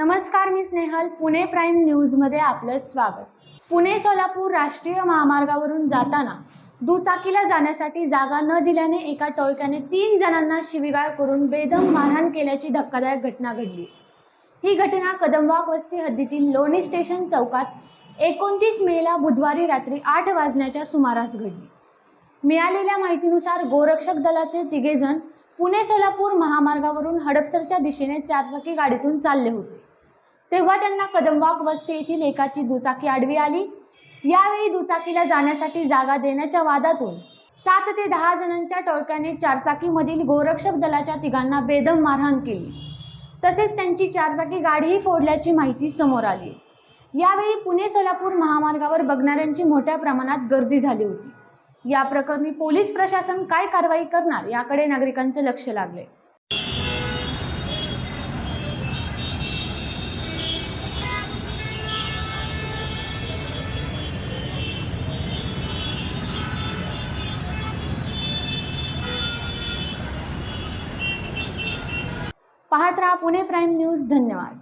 नमस्कार मी स्नेहल. पुणे प्राईम न्यूजमध्ये आपलं स्वागत. पुणे सोलापूर राष्ट्रीय महामार्गावरून जाताना दुचाकीला जाण्यासाठी जागा न दिल्याने एका टोळक्याने तीन जणांना शिवीगाळ करून बेदम मारहाण केल्याची धक्कादायक घटना घडली. ही घटना कदमवाक वस्ती हद्दीतील लोणी स्टेशन चौकात एकोणतीस मेला बुधवारी रात्री आठ वाजण्याच्या सुमारास घडली. मिळालेल्या माहितीनुसार गोरक्षक दलाचे तिघेजण पुणे सोलापूर महामार्गावरून हडपसरच्या दिशेने चारचाकी गाडीतून चालले होते. तेव्हा त्यांना कदमवाक वस्ती येथील एकाची दुचाकी आडवी आली. यावेळी दुचाकीला जाण्यासाठी जागा देण्याच्या वादातून सात ते दहा जणांच्या टोळक्याने चारचाकीमधील गोरक्षक दलाच्या तिघांना बेदम मारहाण केली. तसेच त्यांची चारचाकी गाडीही फोडल्याची माहिती समोर आली. यावेळी पुणे सोलापूर महामार्गावर बघणाऱ्यांची मोठ्या प्रमाणात गर्दी झाली होती. या प्रकरणी पोलीस प्रशासन काय कारवाई करणार याकडे नागरिकांचे लक्ष लागले. पाहत राहा पुणे प्राईम न्यूज. धन्यवाद.